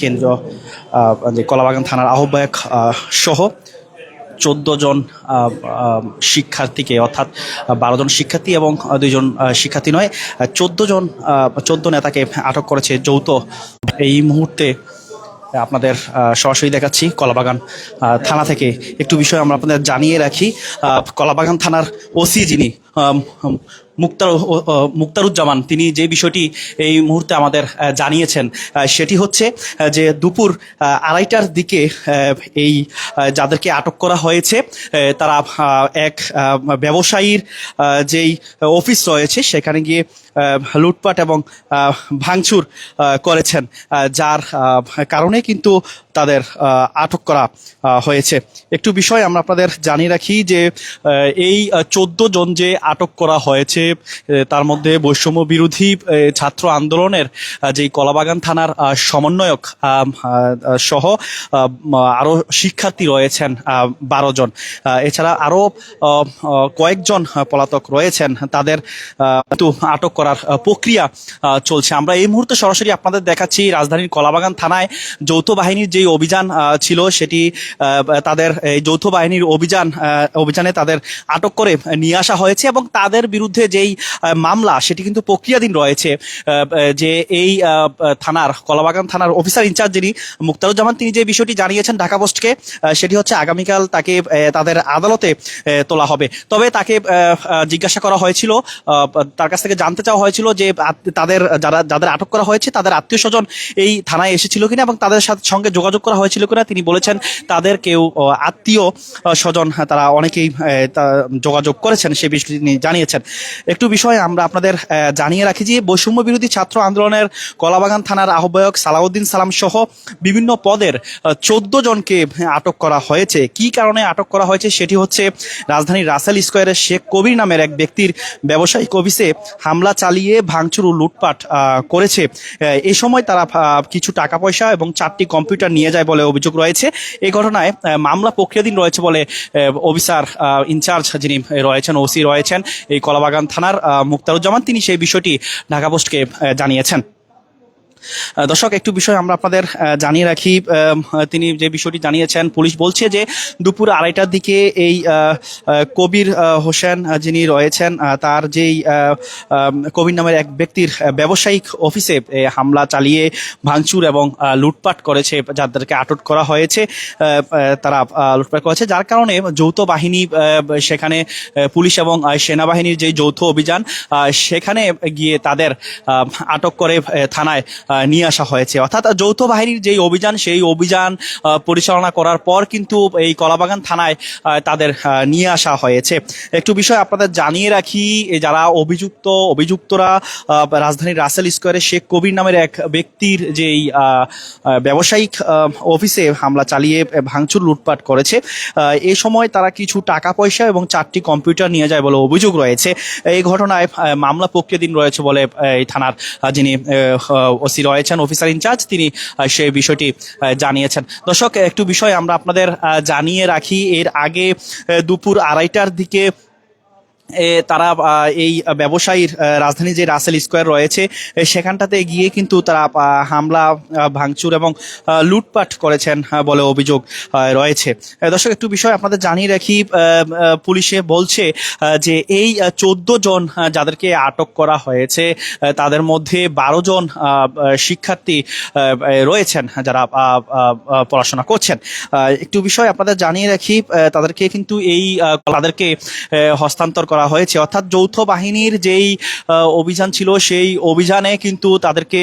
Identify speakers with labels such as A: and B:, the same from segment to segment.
A: কেন্দ্র যে কলাবাগান থানার আহ্বায়ক সহ চোদ্দ জন শিক্ষার্থীকে, অর্থাৎ বারো জন শিক্ষার্থী এবং দুইজন শিক্ষার্থী নয় চোদ্দ জন চোদ্দ নেতাকে আটক করেছে যৌথ। এই মুহূর্তে আপনাদের সরাসরি দেখাচ্ছি কলাবাগান থানা থেকে। একটু বিষয় আমরা আপনাদের জানিয়ে রাখি কলাবাগান থানার ওসি যিনি মুক্তার মুক্তারুজ্জামান, তিনি যে বিষয়টি এই মুহূর্তে আমাদের জানিয়েছেন সেটি হচ্ছে যে দুপুর আড়াইটার দিকে এই যাদেরকে আটক করা হয়েছে তারা এক ব্যবসায়ীর যেই অফিস রয়েছে, সেখানে গিয়ে লুটপাট এবং ভাঙচুর করেছেন যার কারণে কিন্তু তাদের আটক করা হয়েছে। একটু বিষয় আমরা আপনাদের জানিয়ে রাখি যে এই চোদ্দ জন যে আটক করা হয়েছে তার মধ্যে বৈষম্য বিরোধী ছাত্র আন্দোলনের যেই কলাবাগান থানার সমন্বয়ক সহ আহ, আরও শিক্ষার্থী রয়েছেন বারো জন। এছাড়া আরও আহ, আহ, কয়েকজন পলাতক রয়েছেন। তাদের আটক করার প্রক্রিয়া চলছে। আমরা এই মুহূর্তে সরাসরি আপনাদের দেখাচ্ছি রাজধানীর কলাবাগান থানায় যৌথ বাহিনীর যে অভিযান ছিল সেটি তাদের যৌথ বাহিনীর অভিযান অভিযানে তাদের আটক করে নিয়ে আসা হয়েছে এবং তাদের বিরুদ্ধে যেই মামলা সেটি কিন্তু প্রক্রিয়াধীন রয়েছে যে এই থানার, কলাবাগান থানার অফিসার ইনচার্জ যিনি মুক্তারুজ্জামান, তিনি যে বিষয়টি জানিয়েছেন ঢাকা পোস্টকে সেটি হচ্ছে আগামীকাল তাকে তাদের আদালতে তোলা হবে। তবে তাকে জিজ্ঞাসা করা হয়েছিল তার কাছ থেকে জানতে চাওয়া হয়েছিল যে তাদের, যারা, যাদের আটক করা হয়েছে, তাদের আত্মীয় স্বজন এই থানায় এসেছিল কিনা এবং তাদের সাথে, সঙ্গে যোগাযোগ করা হয়েছিল কিনা তিনি বলেছেন তাদের কেউ আত্মীয় স্বজন হ্যাঁ, তারা অনেকেই যোগাযোগ করেছেন সে বিষয়টি তিনি জানিয়েছেন। একটু বিষয় আমরা আপনাদের জানিয়ে রাখি যে বৈষম্য বিরোধী ছাত্র আন্দোলনের কলাবাগান থানার আহ্বায়ক সালাউদ্দিন সালাম সহ বিভিন্ন পদের চোদ্দ জনকে আটক করা হয়েছে। কি কারণে আটক করা হয়েছে সেটি হচ্ছে রাজধানীর রাসেল স্কোয়ারের শেখ কবির নামের এক ব্যক্তির ব্যবসায়িক অফিসে হামলা চালিয়ে ভাঙচুর ও লুটপাট করেছে। এ সময় তারা কিছু টাকা পয়সা এবং চারটি কম্পিউটার নিয়ে যায় বলে অভিযোগ রয়েছে। এই ঘটনায় মামলা প্রক্রিয়াধীন রয়েছে বলে অফিসার ইনচার্জ যিনি রয়েছেন, ওসি রয়েছেন এই কলাবাগান থানার মুক্তারুজ্জামান, তিনি সেই বিষয়টি ঢাকা পোস্টকে জানিয়েছেন। দর্শক, একটু বিষয় আমরা আপনাদের জানিয়ে রাখি। তিনি যে বিষয়টি জানিয়েছেন, পুলিশ বলছে যে দুপুর আড়াইটার দিকে এই কবির হোসেন যিনি রয়েছেন তার যেই কবির নামের এক ব্যক্তির ব্যবসায়িক অফিসে হামলা চালিয়ে ভাঙচুর এবং লুটপাট করেছে, যাদেরকে আটক করা হয়েছে তারা লুটপাট করেছে। যার কারণে যৌথ বাহিনী সেখানে পুলিশ এবং সেনাবাহিনীর যে যৌথ অভিযান সেখানে গিয়ে তাদের আটক করে থানায় নিয়ে আসা হয়েছে। অর্থাৎ যৌথ বাহিনীর যেই অভিযান, সেই অভিযান পরিচালনা করার পর কিন্তু এই কলাবাগান থানায় তাদের নিয়ে আসা হয়েছে। একটু বিষয় আপনাদের জানিয়ে রাখি যারা অভিযুক্ত, অভিযুক্তরা রাজধানীর রাসেল স্কোয়ারে শেখ কবির নামের এক ব্যক্তির যেই ব্যবসায়িক অফিসে হামলা চালিয়ে ভাঙচুর, লুটপাট করেছে এই সময় তারা কিছু টাকা পয়সা এবং চারটি কম্পিউটার নিয়ে যায় বলে অভিযোগ রয়েছে। এই ঘটনায় মামলা প্রক্রিয়াধীন রয়েছে বলে এই থানার যিনি ওসি রয়েছেন অফিসার ইনচার্জ তিনি সেই বিষয়টি জানিয়েছেন। দর্শক, একটু বিষয় আমরা আপনাদের জানিয়ে রাখি। এর আগে দুপুর আড়াইটার দিকে তারা এই ব্যবসায়ীর রাজধানী যে রাসেল স্কোয়ার রয়েছে সেখানটাতে গিয়ে কিন্তু তারা হামলা ভাঙচুর এবং লুটপাট করেছেন বলে অভিযোগ রয়েছে। দর্শক, একটু বিষয় আপনাদের জানিয়ে রাখি পুলিশে বলছে যে এই চোদ্দ জন যাদেরকে আটক করা হয়েছে তাদের মধ্যে বারো জন শিক্ষার্থী রয়েছেন, যারা পড়াশোনা করছেন। একটু বিষয় আপনাদের জানিয়ে রাখি তাদেরকে কিন্তু এই তাদেরকে হস্তান্তর করা হয়েছে। অর্থাৎ যৌথ বাহিনীর যেই অভিযান ছিল সেই অভিযানে কিন্তু তাদেরকে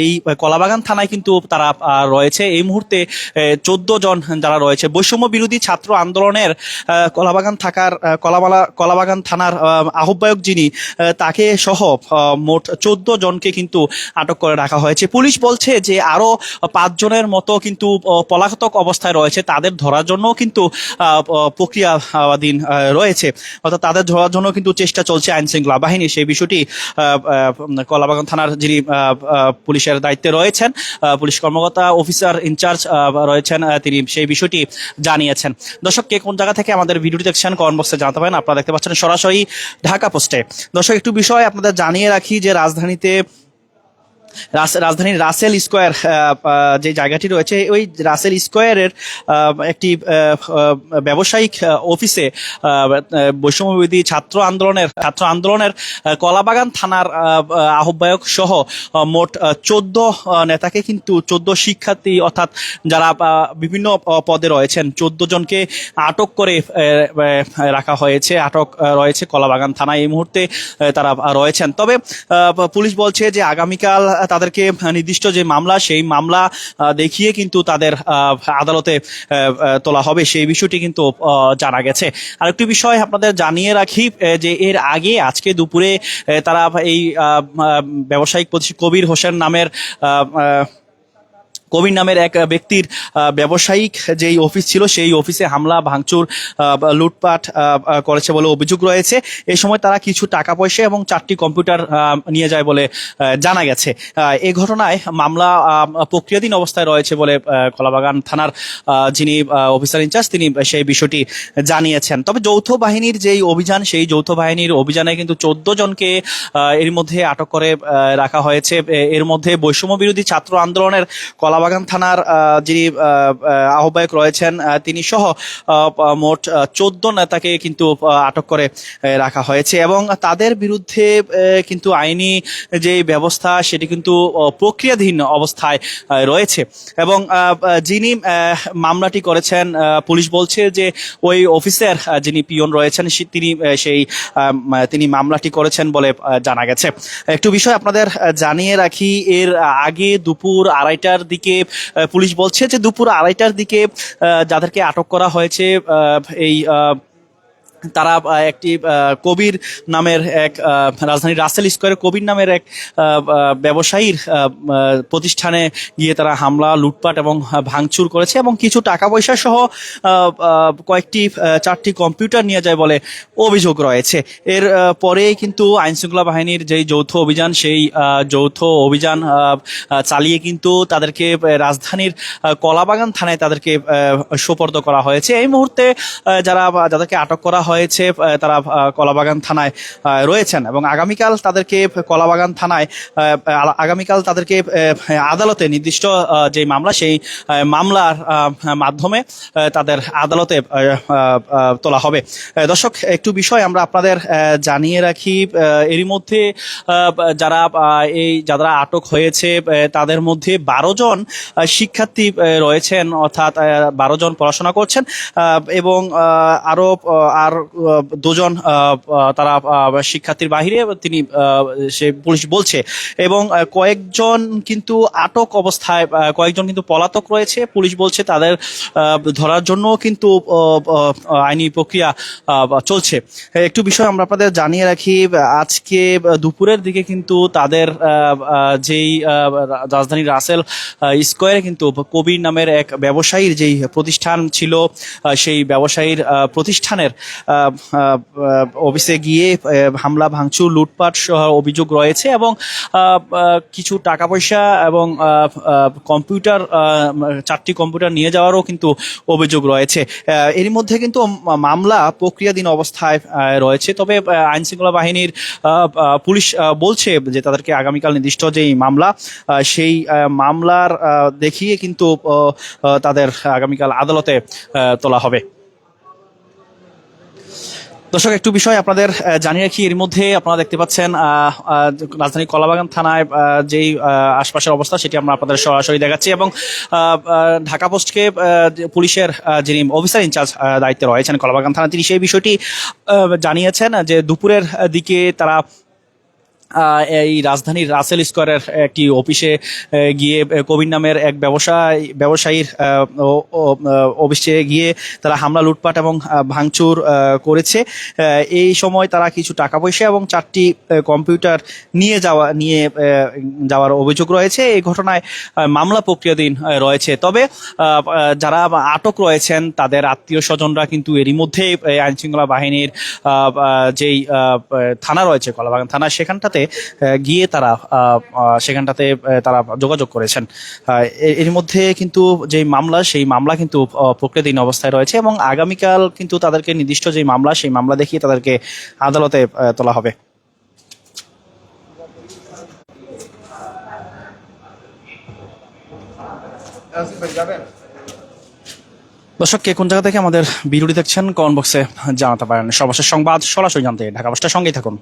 A: এই কলাবাগান থানায় কিন্তু তারা রয়েছে। এই মুহূর্তে চোদ্দ জন যারা রয়েছে। বৈষম্য বিরোধী ছাত্র আন্দোলনের কলাবাগান থাকার কলাবালা কলাবাগান থানার আহ, আহ্বায়ক যিনি তাকে সহ মোট চোদ্দ জনকে কিন্তু আটক করে রাখা হয়েছে। পুলিশ বলছে যে আরও পাঁচজনের মতো কিন্তু পলাতক অবস্থায় রয়েছে। তাদের ধরার জন্য কিন্তু প্রক্রিয়াধীন আহ, রয়েছে। অর্থাৎ তাদের ধরার জন্য কিন্তু চেষ্টা চলছে আইন শৃঙ্খলা বাহিনী। সেই বিষয়টি কলাবাগান থানার যিনি পুলিশের দায়িত্বে রয়েছেন পুলিশ কর্মকর্তা অফিসার ইনচার্জ রয়েছেন তিনি সেই বিষয়টি জানিয়েছেন। দর্শক, কে কোন জায়গা থেকে আমাদের ভিডিওটি দেখছেন কমেন্ট বক্সে জানাতে পারেন। আপনারা দেখতে পাচ্ছেন সরাসরি ঢাকা পোস্টে। দর্শক, একটু বিষয় আপনাদের জানিয়ে রাখি যে রাজধানীতে রাজধানীর রাসেল স্কোয়ার যে জায়গাটি রয়েছে ওই রাসেল স্কোয়ারের একটি ব্যবসায়িক অফিসে বৈষম্যবিধি ছাত্র আন্দোলনের ছাত্র আন্দোলনের কলাবাগান থানার আহ, আহ, আহ্বায়ক সহ মোট চোদ্দ নেতাকে কিন্তু চোদ্দ শিক্ষার্থী অর্থাৎ যারা বিভিন্ন পদে রয়েছেন চোদ্দ জনকে আটক করে রাখা হয়েছে আটক রয়েছে কলাবাগান থানায়। এই মুহূর্তে তারা রয়েছেন। তবে পুলিশ বলছে যে আগামীকাল তাদেরকে নির্দিষ্ট যে মামলা, সেই মামলা দেখিয়ে কিন্তু তাদের আদালতে তোলা হবে। সেই বিষয়টি কিন্তু জানা গেছে। আরেকটি বিষয় আপনাদের জানিয়ে রাখি যে এর আগে আজকে দুপুরে তারা এই ব্যবসায়িক প্রতিষ্ঠান কবির হোসেন নামের কবির নামের এক ব্যক্তির ব্যবসায়িক যেই অফিস ছিল, সেই অফিসে হামলা, ভাঙচুর লুটপাট করেছে বলে অভিযোগ রয়েছে। এই সময় তারা কিছু টাকা পয়সা এবং চারটি কম্পিউটার নিয়ে যায় বলে জানা গেছে। এ ঘটনায় মামলা প্রক্রিয়াধীন অবস্থায় রয়েছে বলে কলাবাগান থানার যিনি অফিসার ইনচার্জ, তিনি সেই বিষয়টি জানিয়েছেন। তবে যৌথ বাহিনীর যেই অভিযান, সেই যৌথ বাহিনীর অভিযানে কিন্তু চোদ্দ জনকে এর মধ্যে আটক করে রাখা হয়েছে। এর মধ্যে বৈষম্য বিরোধী ছাত্র আন্দোলনের কলাবাগান থানার যিনি আহ, আহ, আহ্বায়ক রয়েছেন তিনি সহ মোট চোদ্দ নেতাকে কিন্তু আটক করে রাখা হয়েছে এবং তাদের বিরুদ্ধে কিন্তু আইনি যে ব্যবস্থা সেটি কিন্তু প্রক্রিয়াধীন অবস্থায় রয়েছে এবং যিনি মামলাটি করেছেন পুলিশ বলছে যে ওই অফিসার যিনি পিয়ন রয়েছেন তিনি সেই তিনি মামলাটি করেছেন বলে জানা গেছে। একটু বিষয় আপনাদের জানিয়ে রাখি এর আগে দুপুর আড়াইটার দিকে আহ, পুলিশ বলছে যে দুপুর আড়াইটার দিকে যাদেরকে আটক করা হয়েছে এই তারা একটি কবির নামের এক আহ, রাজধানীর রাসেল স্কোয়ারে কবির নামের এক ব্যবসায়ীর প্রতিষ্ঠানে গিয়ে তারা হামলা লুটপাট এবং ভাঙচুর করেছে এবং কিছু টাকা পয়সা সহ কয়েকটি চারটি কম্পিউটার নিয়ে যায় বলে অভিযোগ রয়েছে। এর পরেই কিন্তু আইন শৃঙ্খলা বাহিনীর যেই যৌথ অভিযান সেই যৌথ অভিযান চালিয়ে কিন্তু তাদেরকে রাজধানীর কলাবাগান থানায় তাদেরকে সোপর্দ করা হয়েছে। এই মুহূর্তে যারা যাদেরকে আটক করা হয়েছে তারা কলাবাগান থানায় রয়েছেন এবং আগামীকাল তাদেরকে কলাবাগান থানায় আগামীকাল তাদেরকে আদালতে নির্দিষ্ট যে মামলা সেই মামলার মাধ্যমে তাদের আদালতে তোলা হবে। দর্শক, একটু বিষয় আমরা আপনাদের জানিয়ে রাখি এরই মধ্যে যারা এই, যারা আটক হয়েছে তাদের মধ্যে বারো জন শিক্ষার্থী রয়েছেন, অর্থাৎ বারো জন পড়াশোনা করছেন এবং আরও আর দুজন তারা শিক্ষার্থীর বাহিরে তিনি সে পুলিশ বলছে। এবং কয়েকজন কিন্তু আটক অবস্থায় কয়েকজন কিন্তু পলাতক রয়েছে। পুলিশ বলছে তাদের ধরার জন্য কিন্তু আইনি প্রক্রিয়া চলছে। একটু বিষয় আমরা আপনাদের জানিয়ে রাখি আজকে দুপুরের দিকে কিন্তু তাদের যেই আহ, রাজধানীর রাসেল স্কোয়ারে কিন্তু কবির নামের এক ব্যবসায়ীর যেই প্রতিষ্ঠান ছিল সেই ব্যবসায়ীর প্রতিষ্ঠানের অফিসে গিয়ে হামলা, ভাঙচুর, লুটপাট সহ অভিযোগ রয়েছে এবং কিছু টাকা পয়সা এবং কম্পিউটার চারটি কম্পিউটার নিয়ে যাওয়ারও কিন্তু অভিযোগ রয়েছে। এরই মধ্যে কিন্তু মামলা প্রক্রিয়াধীন অবস্থায় রয়েছে। তবে আইন শৃঙ্খলা বাহিনীর পুলিশ বলছে যে তাদেরকে আগামীকাল নির্দিষ্ট যেই মামলা সেই মামলার দেখিয়ে কিন্তু তাদের আগামীকাল আদালতে তোলা হবে। দর্শক, একটু বিষয় আপনাদের জানিয়ে রাখি। এর মধ্যে আপনারা দেখতে পাচ্ছেন রাজধানী কলাবাগান থানায় যেই আশপাশের অবস্থা, সেটি আমরা আপনাদের সরাসরি দেখাচ্ছি এবং ঢাকা পোস্টকে পুলিশের যিনি অফিসার ইনচার্জ দায়িত্বে রয়েছেন কলাবাগান থানা তিনি সেই বিষয়টি জানিয়েছেন যে দুপুরের দিকে তারা এই রাজধানীর রাসেল স্কোয়ারের একটি অফিসে গিয়ে কবির নামের এক ব্যবসায়ী, ব্যবসায়ীর অফিসে গিয়ে তারা হামলা, লুটপাট এবং ভাঙচুর করেছে। এই সময় তারা কিছু টাকা পয়সা এবং চারটি কম্পিউটার নিয়ে যাওয়া, নিয়ে যাওয়ার অভিযোগ রয়েছে। এই ঘটনায় মামলা প্রক্রিয়াধীন রয়েছে। তবে যারা আটক রয়েছেন, তাদের আত্মীয় স্বজনরা কিন্তু এরই মধ্যে আইনশৃঙ্খলা বাহিনীর যেই থানা রয়েছে, কলাবাগান থানা, সেখানটাতে আহ, গিয়ে তারা সেখানটাতে তারা যোগাযোগ করেছেন। এর মধ্যে কিন্তু যে মামলা সেই মামলা কিন্তু প্রক্রিয়াধীন অবস্থায় রয়েছে এবং আগামীকাল কিন্তু তাদেরকে নির্দিষ্ট যে মামলা সেই মামলা দেখিয়ে তাদেরকে আদালতে তোলা হবে। দর্শক কে কোন জায়গা থেকে আমাদের ভিডিওটি দেখছেন কমেন্ট বক্সে জানাতে পারেন। সর্বশেষ সংবাদ সরাসরি জানতে ঢাকা পোস্টের সঙ্গেই থাকুন।